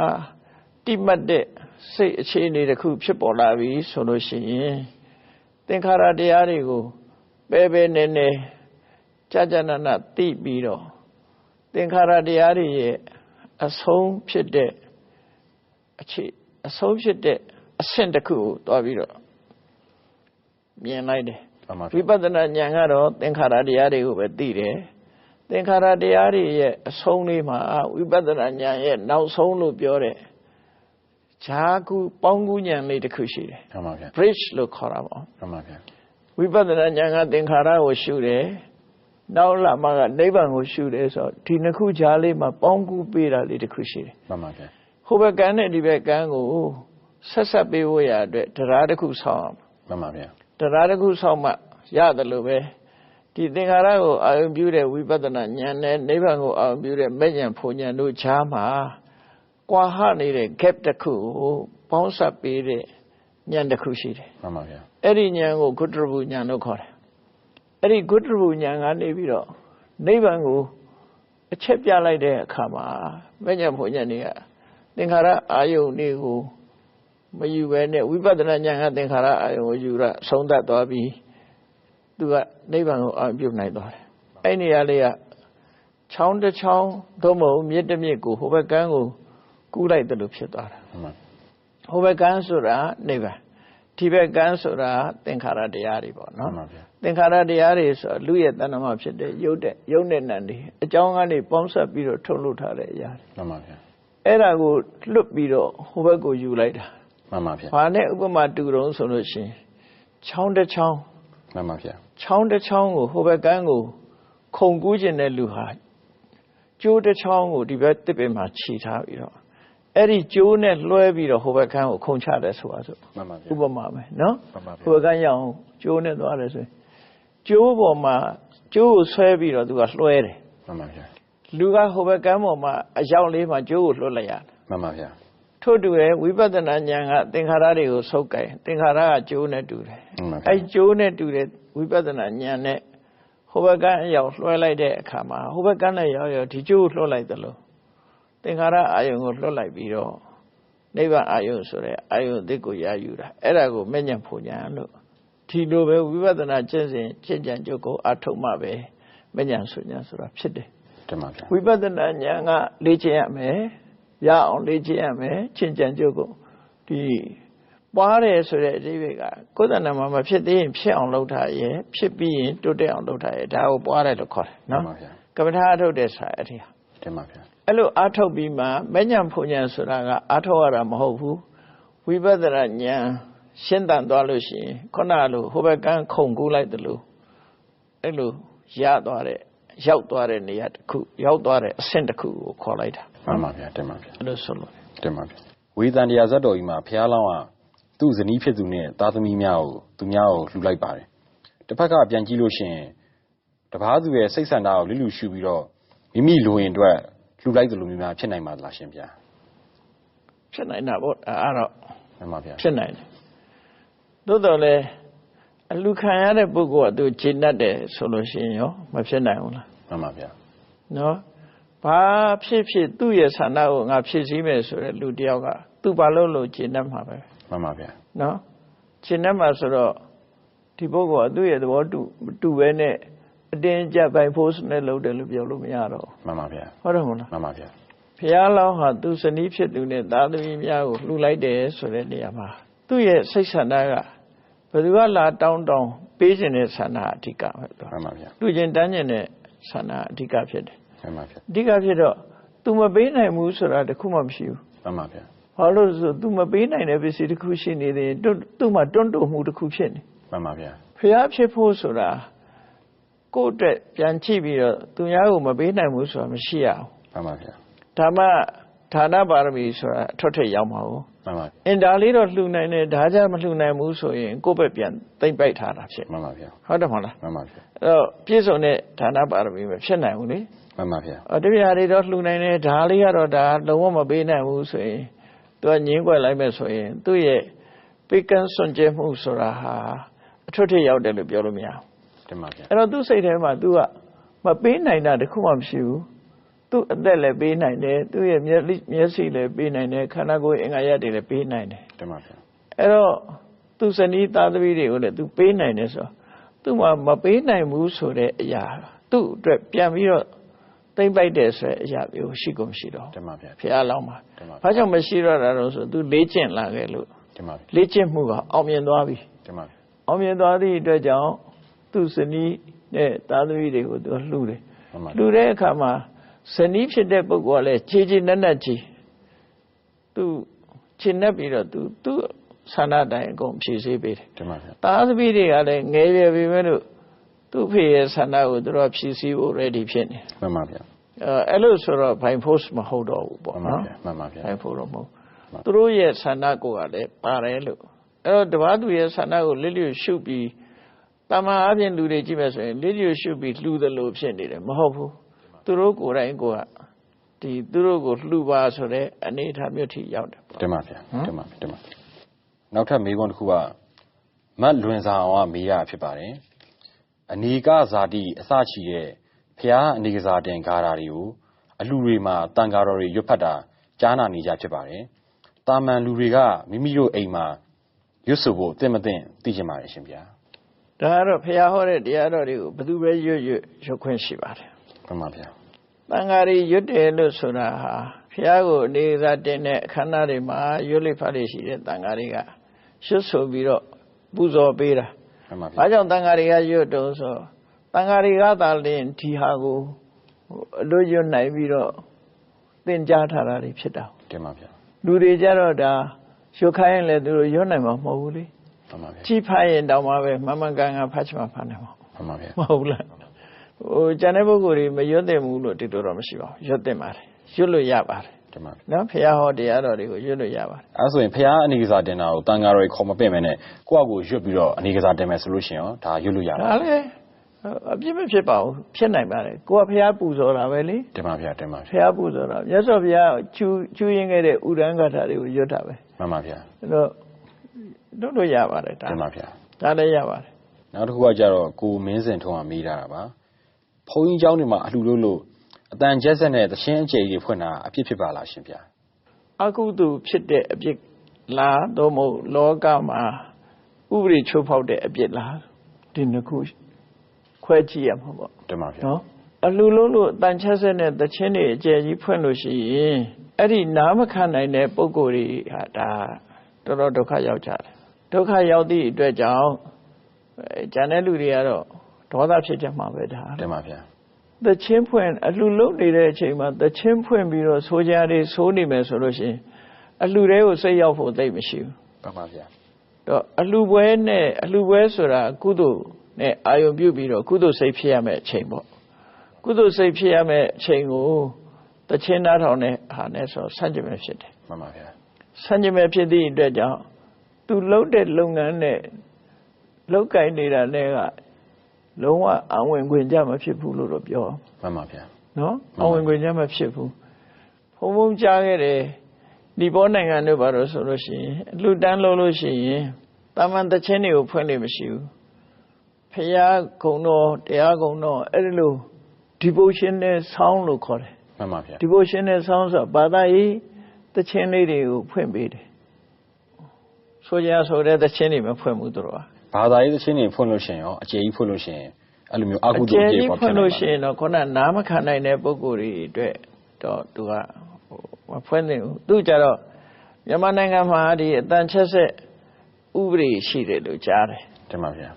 တိမှတ်တဲ့စိတ်အခြေအနေတစ်ခုဖြစ်ပေါ်လာပြီဆိုလို့ရှိရင်သင်္ခါရတရားတွေကိုပဲပဲနေနေကြာကြာနာနာသိပြီးတော့သင်္ခါရတရားတွေရဲ့အဆုံးဖြစ်တဲ့ အခြေအဆုံးဖြစ်တဲ့အဆင့်တစ်ခုကိုတွားပြီးတော့မြင်လိုက်တယ်မှန်ပါဝိပဿနာဉာဏ်ကတော့သင်္ခါရတရားတွေကိုပဲသိတယ်သင်္ခါရတရားတွေရဲ့အဆုံးလေးမှာဝိပဿနာဉာဏ်ရဲ့နောက်ဆုံးလို့ပြောတဲ့ဈာကူပေါင်းကူးဉာဏ်လေးတစ်ခုရှိတယ်မှန်ပါဗျာ bridge လို့ခေါ်တာပေါ့မှန်ပါဗျာဝိပဿနာဉာဏ်ကသင်္ခါရကိုရှုတယ်နောက်လာမှကနိဗ္ဗာန်ကိုရှုတယ်ဆိုတော့ဒီနှစ်ခုဈာလေးမှာပေါင်းကူးပေးတာလေးတစ်ခုရှိတယ်မှန်ပါဗျာ ဟိုဘက်ကန်းနဲ့ဒီဘက်ကန်းကိုဆက်ဆက်ပေးဖို့ရအတွက်တရားတစ်ခုဆောင်းအောင်မှန်ပါဗျာတရားတစ်ခုဆောက်မှရတယ်လို့ပဲဒီသင်္ခါရကိုအာရုံပြုတဲ့ဝိပဿနာဉာဏ်နဲ့နိဗ္ဗာန်ကိုအာရုံပြုတဲ့မဲ့ဉာဏ်ဖုန်ဉာဏ်တို့ခြားမှာကွာဟနေတဲ့ gap တစ်ခုကိုပေါင်းစပ်ပေးတဲ့ဉာဏ်တစ်ခုရှိတယ်မှန်ပါဗျာအဲ့ဒီဉာဏ်ကိုဂုတ္တရဘူးဉာဏ်လို့ခေါ်တယ်အဲ့ဒီဂုတ္တရဘူးဉာဏ်ကနေပြီးတော့နိဗ္ဗာန်ကိုအချက်ပြလိုက်တဲ့အခါမှာမဲ့ဉာဏ်ဖုန်ဉာဏ်တွေက သင်္ခါရအာယုန်တွေကိုမယူပဲနဲ့ဝိပဿနာဉာဏ်ကသင်္ခါရအာယုံကိုယူရဆုံးသတ်သွားပြီးသူကနိဗ္ဗာန်ကိုအာရုံပြုနိုင်သွားတယ်။အဲ့နေရာလေးကချောင်းတစ်ချောင်းသို့မဟုတ်မြစ်တစ်မြစ်ကိုဟိုဘက်ကန်းကိုကူးလိုက်တယ်လို့ဖြစ်သွားတာမှန်ပါ။ဟိုဘက်ကန်းဆိုတာနိဗ္ဗာန်ဒီဘက်ကန်းဆိုတာသင်္ခါရတရားတွေပေါ့မှန်နော်ပါဗျာ။သင်္ခါရတရားတွေဆိုလူရဲ့တဏ္ဍမှာဖြစ်တဲ့ရုပ်တဲ့ရုပ်နဲ့နံတွေအကြောင်းကနေပေါင်းစပ်ပြီးတော့ထုတ်လုပ်ထားတဲ့အရာတွေမှန်ပါဗျာ အဲ့ဒါကိုလွတ်ပြီးတော့ဟိုဘက်ကိုယူလိုက်တာမှန်ပါဗျာ။ဘာနဲ့ဥပမာတူတုံးဆိုလို့ရှိရင်ချောင်းတစ်ချောင်းမှန်ပါဗျာချောင်းတစ်ချောင်းကိုဟိုဘက်ကန်းကိုခုံကူးခြင်းတဲ့လူဟာကျိုးတစ်ချောင်းကိုဒီဘက်တစ်ပင်မှာခြိထားပြီးတော့အဲ့ဒီကျိုးနဲ့လွှဲပြီးတော့ဟိုဘက်ကန်းကိုခုံချတယ်ဆိုပါစို့မှန်ပါဗျာဥပမာပဲနော်မှန်ပါဗျာဟိုဘက်ကန်းရအောင်ကျိုးနဲ့သွားတယ်ဆိုရင်ကျိုးပေါ်မှာကျိုးကိုဆွဲပြီးတော့သူကလွှဲတယ်မှန်ပါဗျာ လူကဟိုဘက်ကန်းပေါ်မှာအရောက်လေးမှာကျိုးကိုလွှတ်လိုက်ရတယ်မှန်ပါဗျာထို့တူရဲ့ဝိပဿနာဉာဏ်ကသင်္ခါရတွေကိုဆုပ်ကိုင်သင်္ခါရကကျိုးနဲ့တူတယ်မှန်ပါဗျာအဲကျိုးနဲ့တူတဲ့ဝိပဿနာဉာဏ်နဲ့ဟိုဘက်ကအရောက်လွှဲလိုက်တဲ့အခါမှာဟိုဘက်ကနဲ့ရောက်ရောက်ဒီကျိုးကိုလွှတ်လိုက်တယ်လို့သင်္ခါရအာယုံကိုလွှတ်လိုက်ပြီးတော့နိဗ္ဗာန်အာယုံဆိုတဲ့အာယုံအသစ်ကိုရယူတာအဲ့ဒါကိုမဲ့ညံဖူညာလို့ဒီလိုပဲဝိပဿနာကျင့်စဉ်ကျင့်ကြံကြုတ်ကိုအထုံမှပဲမဲ့ညံဆိုညာဆိုတာဖြစ်တယ် တင်ပါဗျာဝိပဿနာဉာဏ်ကလေ့ကျင့်ရမယ်ရအောင်လေ့ကျင့်ရမယ်ချင်းကြံကြုတ်ကိုဒီပွားတယ်ဆိုတဲ့အဓိပ္ပာယ်ကကိုယ်တဏ္ဍာမှာမဖြစ်သေးရင်ဖြစ်အောင်လုပ်ထားရဲ့ဖြစ်ပြီးရင်တိုးတက်အောင်လုပ်ထားရဲ့ဒါကိုပွားတယ်လို့ခေါ်တယ်မှန်နော်ပါဗျာကမ္မထာအထုတ်တယ်ဆိုတာအဲ့ဒီဟာတင်ပါဗျာအဲ့လိုအာထုတ်ပြီးမှမဉ္ဇဉ်ဖုန်ဉဏ်ဆိုတာကအာထုတ်ရတာမဟုတ်ဘူးဝိပဿနာဉာဏ်ရှင်းတန်သွားလို့ရှိရင်ခုနကလိုဟိုဘက်ကန်းခုန်ကူးလိုက်တယ်လို့အဲ့လိုရသွားတဲ့ ရောက်သွားတဲ့နေရာတစ်ခုရောက်သွားတဲ့အဆင့်တစ်ခုကိုခေါ်လိုက်တာမှန်ပါဗျာတင်ပါဗျာအဲ့လိုဆိုလို့တင်ပါဗျာဝေတန်တရားဇတ်တော်ကြီးမှာဘုရားလောင်းကသူ့ဇနီးဖြစ်သူနဲ့သားသမီးများကိုသူများကိုလှူလိုက်ပါတယ်တစ်ဖက်ကပြန်ကြည့်လို့ရှိရင်တပားသူရဲ့စိတ်ဆန္ဒကိုလိလူရှုပြီးတော့မိမိလိုရင်အတွက်လှူလိုက်တယ်လို့များဖြစ်နိုင်ပါသလားရှင်ဗျာဖြစ်နိုင်တာပေါ့ဒါအဲ့တော့မှန်ပါဗျာဖြစ်နိုင်တယ်သို့တော်လည်း အလူခံရတဲ့ပုဂ္ဂိုလ်ကသူဂျင်းတတ်တယ်ဆိုလို့ရှိရင်ရောမဖြစ်နိုင်ဘူးလားမှန်ပါဗျာနော်ဘာဖြစ်ဖြစ်သူ့ရဲ့ဆန္ဒကိုငါဖြည့်ဆည်းမယ်ဆိုတဲ့လူတစ်ယောက်ကသူဘာလို့လို့ဂျင်းတတ်မှာပဲမှန်ပါဗျာနော်ဂျင်းတတ်မှာဆိုတော့ဒီပုဂ္ဂိုလ်ကသူ့ရဲ့သဘောတူမတူပဲနဲ့အတင်းကြပ်ပိုင်ဖို့နဲ့လုပ်တယ်လို့ပြောလို့မရတော့မှန်ပါဗျာဘူးဟုတ်တယ်မဟုတ်လားမှန်ပါဗျာဖះလောင်းဟာသူစနီးဖြစ်သူနဲ့သားသမီးများကိုလှူလိုက်တယ်ဆိုတဲ့နေရာမှာသူ့ရဲ့စိတ်ဆန္ဒက ဘယ်သူကလာတောင်းတောင်းပေးခြင်းတဲ့ဆန္ဒအဓိကပဲသူမှန်ပါဗျာလူချင်းတန်းကျင်တဲ့ဆန္ဒအဓိကဖြစ်တယ်မှန်ပါဗျာအဓိကဖြစ်တော့ तू မပေးနိုင်ဘူးဆိုတာတခုမှမရှိဘူးမှန်ပါဗျာဘာလို့လဲဆို तू မပေးနိုင်တဲ့ပစ္စည်းတစ်ခုရှိနေသေးရင်တွတ်သူ့မှာတွန်းတိုမှုတစ်ခုဖြစ်နေမှန်ပါဗျာဖះဖြစ်ဖို့ဆိုတာကိုယ့်အတွက်ပြန်ကြည့်ပြီးတော့သူများကိုမပေးနိုင်ဘူးဆိုတာမရှိရအောင်မှန်ပါဗျာဓမ္မ ဌာနပါရမီဆိုတာအထွတ်ထိပ်ရောက်မှာဟုတ်မှန်ပါအင်ဒါလေးတော့လှူနိုင်တယ်ဒါကြမလှူနိုင်ဘူးဆိုရင်ကိုယ့်ဘက်ပြန်သိမ့်ပိုက်ထားတာဖြစ်မှန်ပါဗျာဟုတ်တယ်မဟုတ်လားမှန်ပါဗျာအဲ့တော့ပြည့်စုံတဲ့ဌာနပါရမီပဲဖြစ်နိုင်ဘူးလေမှန်ပါဗျာအော်တပြားလေးတော့လှူနိုင်တယ်ဒါလေးကတော့ဒါလုံးဝမပေးနိုင်ဘူးဆိုရင်သူကငင်းကွက်လိုက်မယ်ဆိုရင်သူ့ရဲ့ပိကန်းစွန့်ကြဲမှုဆိုတာဟာအထွတ်ထိပ်ရောက်တယ်လို့ပြောလို့မရဘူးတင်ပါဗျာအဲ့တော့သူ့စိတ်ထဲမှာ तू ကမပေးနိုင်တာတခုမှမရှိဘူး သူ့အသက်လည်းပေးနိုင်တယ်သူ့ရဲ့မျက်လိမျက်စိလည်းပေးနိုင်တယ်ခန္ဓာကိုယ်အင်္ဂါရပ်တွေလည်းပေးနိုင်တယ်တင်ပါဗျာအဲ့တော့သူ့ဇနီးသားသမီးတွေကိုလည်း तू ပေးနိုင်တယ်ဆိုတော့သူ့မှာမပေးနိုင်ဘူးဆိုတဲ့အရာသူ့အတွက်ပြန်ပြီးတော့သိမ့်ပိုက်တယ်ဆိုတဲ့အရာမျိုးရှိကုန်မရှိတော့တင်ပါဗျာဖះလောင်းမှာတင်ပါဘာကြောင့်မရှိတော့တာတော့ဆို तू လေ့ကျင့်လာခဲ့လို့တင်ပါဗျာလေ့ကျင့်မှုကအောင်မြင်သွားပြီတင်ပါဗျာအောင်မြင်သွားသည့်အတွက်ကြောင့်သူ့ဇနီးနဲ့သားသမီးတွေကိုသူလှူတယ်မှန်ပါလှူတဲ့အခါမှာ ဇနီးဖြစ်တဲ့ပုဂ္ဂိုလ်ကလည်းခြေခြေနက်နက်ကြီးသူခြေနက်ပြီးတော့သူသူ့ဆန္ဒတိုင်းအကုန်ဖြည့်ဆည်းပေးတယ်တင်ပါဗျာသားသမီးတွေကလည်းငယ်ရွယ်ပြီမဲ့လို့သူ့ဖေရဲ့ဆန္ဒကိုသူတို့ဖြည့်ဆည်းဖို့ ready ဖြစ်နေမှန်ပါဗျာအဲအဲ့လိုဆိုတော့ by force မဟုတ်တော့ဘူးပေါ့မှန်ပါနော်ဗျာမှန်ပါဗျာ by force တော့မဟုတ်သူတို့ရဲ့ဆန္ဒကိုကလည်းပါတယ်လို့အဲ့တော့တပားသူရဲ့ဆန္ဒကိုလစ်လျူရှုပြီးတမန်အပြင်လူတွေကြည့်မယ်ဆိုရင်လစ်လျူရှုပြီးလှူတယ်လို့ဖြစ်နေတယ်မဟုတ်ဘူး သူတို့ကိုယ်တိုင်ကိုကဒီသူတို့ကိုလှူပါဆိုတဲ့အနေအထားမျိုးထိရောက်တယ်ပေါ့တင်ပါဗျာဟမ်တင်ပါဗျာတင်ပါနောက်ထပ်မေးခွန်းတစ်ခုကမတ်လွင်စာအောင်ကမေးရဖြစ်ပါတယ်အနီကဇာတိအစချီတဲ့ဖျားအနေကစားတင်ကားတာတွေကိုအလှတွေမှာတန်ကာတော်တွေရွတ်ဖတ်တာကြားနာနေကြဖြစ်ပါတယ်တာမန်လူတွေကမိမိတို့အိမ်မှာရွတ်ဆိုဖို့တင့်မတင့်သိချင်ပါတယ်ရှင်ဗျာဒါကတော့ဖះဟောတဲ့တရားတော်တွေကိုဘယ်သူပဲရွတ်ရွတ်ရွတ်ခွင့်ရှိပါတယ် မှန်ပါဗျာတန်ဃာတွေရွတ်တယ်လို့ဆိုတာဟာဖះကိုအနေသာတင်တဲ့အခမ်းအနားတွေမှာရွတ်လိဖတ်လိရှိတဲ့တန်ဃာတွေကရွတ်ဆိုပြီးတော့ပူဇော်ပေးတာမှန်ပါ။ဗျာဘာကြောင့်တန်ဃာတွေကရွတ်တုံးဆိုတန်ဃာတွေကသာလျှင်ဒီဟာကိုဟိုအလို့ရွတ်နိုင်ပြီးတော့သင်ကြားထားတာတွေဖြစ်တာတင်ပါဗျာ။လူတွေကြတော့ဒါရွတ်ခိုင်းရင်လည်းသူတို့ရွတ်နိုင်မှာမဟုတ်ဘူးလေမှန်ပါဗျာ။ကြည့်ဖတ်ရင်တောင်မှပဲမမှန်ကန်ကန်ဖတ်ချင်မှဖတ်နိုင်မှာမှန်ပါဗျာမဟုတ်ဘူးလား။ ဟိုကျန်တဲ့ပုဂ္ဂိုလ်တွေမရွတ်သင့်ဘူးလို့ဒီလိုတော့မရှိပါဘူး။ရွတ်သင့်ပါတယ်။ရွတ်လို့ရပါတယ်တင်ပါဗျာ။နော်ဖះဟောတရားတော်တွေကိုရွတ်လို့ရပါတယ်အဲဆိုရင်ဖျားအနေကစားတင်တာကိုတန်ကာတော်တွေခေါ်မပင့်မဲနဲ့ကိုယ့်အကိုရွတ်ပြီးတော့အနေကစားတင်မယ်ဆိုလို့ရှိရင်ရောဒါရွတ်လို့ရ။တာဒါလည်းအပြစ်မဖြစ်ပါဘူး။ဖြစ်နိုင်ပါတယ်။ကိုကဖះပူဇော်တာပဲလေ။တင်ပါဗျာတင်ပါဖဗျာះပူဇော်တာမြတ်စွာဘုရားကျူကျူရင်းခဲ့တဲ့ဥဒန်းဂထာတွေကိုရွတ်တာပဲမှန်ပါဗျာအဲ့တော့တို့တို့ရပါတယ်ဒါတင်ပါဗျာဒါလည်းရပါတယ်နောက်တစ်ခုကကြတော့ကိုမင်းစင်ထုံးကမေးတာပါ ဘုန်းကြီးကျောင်းတွေမှာအလှူလုပ်လို့အတန်ကျက်ဆက်နဲ့သချင်းအကျယ်ကြီးဖွင့်တာအဖြစ်ဖြစ်ပါလားရှင်ဗျာအကုသိုလ်ဖြစ်တဲ့အဖြစ်လားသို့မဟုတ်လောကမှာဥပဒေချိုးဖောက်တဲ့အဖြစ်လားဒီနှစ်ခုခွဲကြည့်ရမှာပေါ့တမန်ဗျာနော်အလှလုံးလို့တန်ချက်ဆက်နဲ့သချင်းတွေအကျယ်ကြီးဖွင့်လို့ရှိရင်အဲ့ဒီနားမခံနိုင်တဲ့ပုံကိုယ်တွေဟာဒါတော်တော်ဒုက္ခရောက်ကြတယ်ဒုက္ခရောက်သည့်အတွက်ကြောင့်ကျန်တဲ့လူတွေကတော့ ဒေါသဖြစ်ကြမှာပဲဒါတင်ပါဗျာသချင်းဖွင့်အလှလုံးနေတဲ့အချိန်မှာသချင်းဖွင့်ပြီးတော့ဆိုကြတွေဆိုနေမယ်ဆိုလို့ရှိရင်အလှတွေကိုစိတ်ရောက်ဖို့သိပ်မရှိဘူးပါပါဗျာတော့အလှပွဲနဲ့အလှပွဲဆိုတာကုသိုလ်နဲ့အာယုံပြုပြီးတော့ကုသိုလ်စိတ်ဖြစ်ရမယ့်အချိန်ပေါ့ကုသိုလ်စိတ်ဖြစ်ရမယ့်အချိန်ကိုတချင်းနားထောင်တဲ့ဟာနဲ့ဆိုဆန့်ကျင်ပဲဖြစ်တယ်မှန်ပါဗျာဆန့်ကျင်ပဲဖြစ်သည့်အတွက်ကြောင့်သူလှုပ်တဲ့လုပ်ငန်းနဲ့လှုပ်ကင်နေတာနဲ့က လုံးဝအဝင်ခွင့်ကြမဖြစ်ဘူးလို့တော့ပြောမှန်ပါဗျာနော်မှန်အပါဝင်ခွင့်ကြမဖြစ်ဘူးဘုံဘုံကြားခဲ့တယ်ဒီဘောနိုင်ငံတို့ဘာလို့ဆိုလို့ရှိရင်အလူတန်းလို့လို့ရှိရင်တာမန်တခြင်းတွေကိုဖွင့်လို့မရှိဘူးဖရာဂုံတော်တရားဂုံတော်အဲ့ဒီလို devotion နဲ့ဆောင်းလို့ခေါ်တယ်မှန်ပါဗျာ devotion နဲ့ဆောင်းဆိုဘာသာရေးတခြင်းလေးတွေကိုဖွင့်ပေးတယ်ဆိုကြဆိုတဲ့တခြင်းတွေမဖွင့်ဘူးသူတို့က ဘာသာရေးသချင်းတွေဖွင့်လို့ရှိရင်ရောအကျေကြီးဖွင့်လို့ရှိရင်အဲ့လိုမျိုးအအကုသိုကျလ်ယ်အကျေကြီးပေါ်ဖွဖြစ်င့်နေလို့ပါရှိရင်တော့ခုနနားမခံနိုင်တဲ့ပုံကိုယ်တွေအတွက်တော့သူကဟိုမဖွင့်နိုင်ဘူးသူကြတော့မြန်မာနိုင်ငံမှာဒီအတန်ချက်ဆက်ဥပဒေရှိတယ်လို့ကြားတယ်တင်ပါဗျာ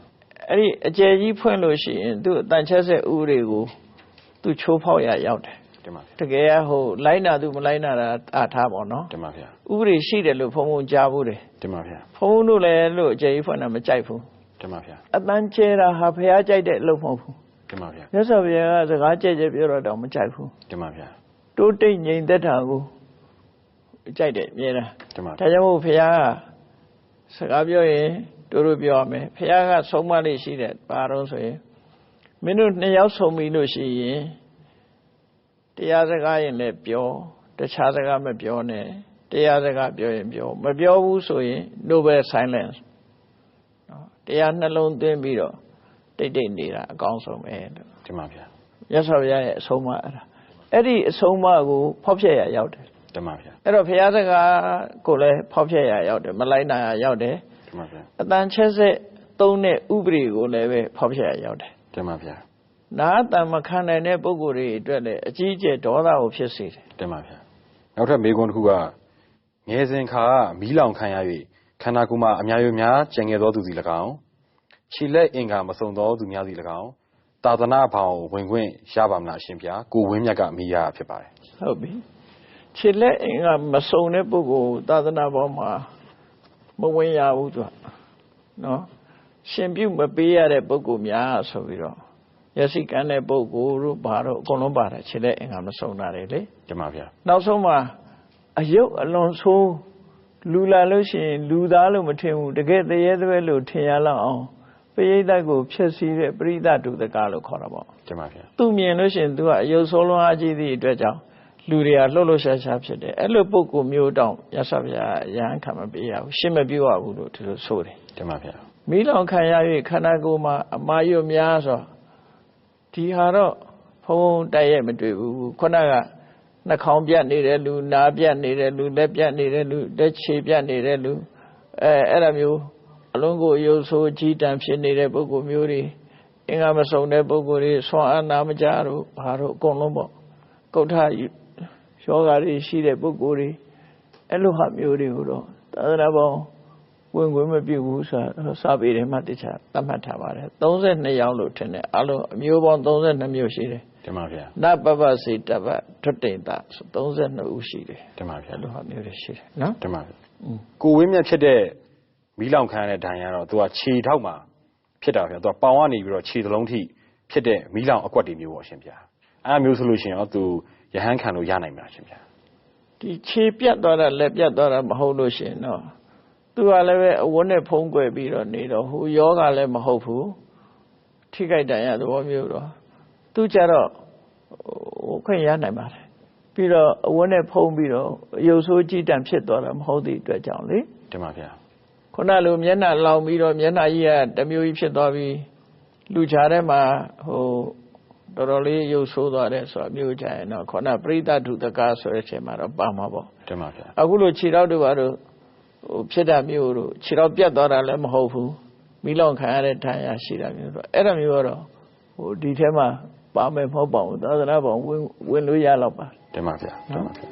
အဲ့ဒီအကျယ်ကြီးဖွင့်လို့ရှိရင်သူအတန်ချက်ဆက်ဥပဒေကိုသူချိုးဖောက်ရရောက်တယ် တင်ပါဗျာတကယ်ကဟိုလိုက်နာသူမလိုက်နာတာအထားပါတော့တင်ပါဗျာဥပဒေရှိတယ်လို့ဖုံဖုံကြားဘူးတယ်တင်ပါဗျာဖုံဖုံတို့လည်းလို့အကျယ်ကြီးဖွင့်တာမကြိုက်ဘူးတင်ပါဗျာအတန်ကျဲတာဟာဖះကြိုက်တဲ့အလုပ်မဟုတ်ဘူးတင်ပါဗျာမြတ်စွာဘုရားကစကားကြဲကြဲပြောတော့တောင်မကြိုက်ဘူးတင်ပါဗျာတိုးတိတ်ငြိမ်သက်တာကိုကြိုက်တယ်အမြဲတမ်းတင်ပါဒါကြောင့်မို့ဘုရားကစကားပြောရင်တို့တို့ပြောရမယ်ဘုရားကဆုံးမလေးရှိတယ်ဘာတော့ဆိုရင်မင်းတို့နှစ်ယောက်ဆုံးပြီလို့ရှိရင် တရားစကားရင်လည်းပြောတခြားစကားမပြောနဲ့တရားစကားပြောရင်ပြောမပြောဘူးဆိုရင် noble silence နော်တရားနှလုံးသွင်းပြီးတော့တိတ်တိတ်နေတာအကောင်းဆုံးပဲလို့တင်ပါဗျာရသော်ဘုရားရဲ့အဆုံးအမအဲ့ဒါအဲ့ဒီအဆုံးအမကိုဖောက်ဖျက်ရရောက်တယ်တင်ပါဗျာအဲ့တော့ဘုရားစကားကိုလည်းဖောက်ဖျက်ရရောက်တယ်မလိုက်နာရရောက်တယ်တင်ပါဗျာအတန်ချက်ဆက်သုံးတဲ့ဥပဒေကိုလည်းပဲဖောက်ဖျက်ရရောက်တယ်တင်ပါဗျာ နာအတန်မခံနိုင်တဲ့ပုဂ္ဂိုလ်တွေအတွက်လည်းအကြီးအကျယ်ဒေါသကိုဖြစ်စေတယ်တင်ပါဗျာနောက်ထပ်မေးခွန်းတစ်ခုကငယ်စဉ်ခါကမီးလောင်ခံရ၍ခန္ဓာကိုယ်မှာအများကြီးများကျန်ငယ်သောသူစီ၎င်းခြေလက်အင်္ဂါမစုံသောသူများစီ၎င်းသာသနာဘောင်ဝင်ခွင့်ရပါမလားအရှင်ဗျာကိုဝင်းမြတ်ကမိရဖြစ်ပါတယ်ဟုတ်ပြီခြေလက်အင်ကမစုံတဲ့ပုဂ္ဂိုလ်သာသနာပေါ်မှာမဝင်ရဘူးသူကနော်ရှင်ပြုမပေးရတဲ့ပုဂ္ဂိုလ်များဆိုပြီးတော့ ရစီကန်းတဲ့ပုဂ္ဂိုလ်တို့ဘာတို့အကုန်လုံးပါတယ်ခြေလက်အင်ကမစုံတာတွေလေတင်ပါဗျာနောက်ဆုံးမှာအယုတ်အလွန်ဆိုးလူလာလို့ရှိရင်လူသားလို့မထင်ဘူးတကယ်တရေသွဲလို့ထင်ရလောက်အောင်ပရိသတ်ကိုဖျက်ဆီးတဲ့ပရိသတ်တုတကလို့ခေါ်တာပေါ့တင်ပါဗျာသူမြင်လို့ရှိရင်သူကအယုတ်ဆိုးလွန်အားကြီးသည့်အတွက်ကြောင့်လူတွေကလှုပ်လှုပ်ရှားရှားဖြစ်တယ်အဲ့လိုပုံကိုမျိုးတောင်ရသော်ဗျာရဟန်းခံမပေးရဘူးရှင်းမပြရဘူးလို့ဒီလိုဆိုတယ်တင်ပါဗျာမိလောင်ခံရ၍ခန္ဓာကိုယ်မှာအမာယုတ်များဆို ဒီဟာတော့ဖုံးတိုက်ရိုက်မတွေ့ဘူးခုနကနှာခေါင်းပြတ်နေတဲ့လူနာပြတ်နေတဲ့လူလက်ပြတ်နေတဲ့လူလက်ခြေပြတ်နေတဲ့လူအဲအဲ့လိုမျိုးအလုံးကိုရုပ်ဆိုးကြီးတံဖြစ်နေတဲ့ပုဂ္ဂိုလ်မျိုးတွေအင်္ဂါမစုံတဲ့ပုဂ္ဂိုလ်တွေဆွမ်းအားနာမကြတို့ဘာတို့အကုန်လုံးပေါ့ကုဋ္ဌယောဂါတွေရှိတဲ့ပုဂ္ဂိုလ်တွေအဲ့လိုဟာမျိုးတွေကိုတော့သာသနာပေါင်း ဝင်ခွင့်မပြုဘူးဆိုတာစာပေတွေမှာတခြားသတ်မှတ်ထားပါတယ်32ယောက်လို့ထင်တယ်အလုံးအမျိုးပေါင်း32မျိုးရှိတယ်တင်ပါဗျာနပပစေတပထွတ်တိန်တာဆို32ဦးရှိတယ်တင်ပါဗျာအဲ့လိုဟာမျိုးတွေရှိတယ်နော်တင်ပါဗျာကိုဝင်းမြတ်ဖြစ်တဲ့မီးလောင်ခံရတဲ့ဒဏ်ရာတော့သူကခြေထောက်မှာဖြစ်တာဗျာသူကပေါင်ကနေပြီးတော့ခြေသလုံးထိဖြစ်တဲ့မီးလောင်အကွက်တွေမျိုးပေါ့အရှင်ဗျာအဲ့ဒါမျိုးဆိုလို့ရှိရင်တော့သူရဟန်းခံလို့ရနိုင်မလားအရှင်ဗျာဒီခြေပြတ်သွားတာလက်ပြတ်သွားတာမဟုတ်လို့ရှိရင်တော့ သူကလည်းပဲအဝတ်နဲ့ဖုံးကွယ်ပြီးတော့နေတော့ဟိုယောဂလည်းမဟုတ်ဘူးထိခိုက်တန်ရသဘောမျိုးတော့သူကြတော့ဟိုခွင့်ရနိုင်ပါတယ်ပြီးတော့အဝတ်နဲ့ဖုံးပြီးတော့ရုပ်ဆိုးကြည်တံဖြစ်သွားတာမဟုတ်သည့်အတွက်ကြောင့်လေတင်ပါဗျာခုနလိုမျက်နှာလောင်ပြီးတော့မျက်နှာကြီးကတစ်မျိုးကြီးဖြစ်သွားပြီးလူချာထဲမှာဟိုတော်တော်လေးရုပ်ဆိုးသွားတယ်ဆိုတာမျိုးကြရင်တော့ခုနပရိသတ်ထုတကားဆိုတဲ့အချိန်မှာတော့ပါမှာပေါ့တင်ပါဗျာအခုလိုခြေထောက်တို့ဘာတို့ ဟိုဖြစ်တာမျိုးတို့ခြေထောက်ပြတ်သွားတာလည်းမဟုတ်ဘူးမိလောင်ခံရတဲ့ဒဏ်ရာရှိတာမျိုးတော့အဲ့ဒါမျိုးကတော့ဟိုဒီထဲမှာပါမယ်မဟုတ်ပါဘူးသာသနာ့ဘောင်ဝင်ဝင်လို့ရတော့ပါတင်ပါဗျာတင်ပါဗျာ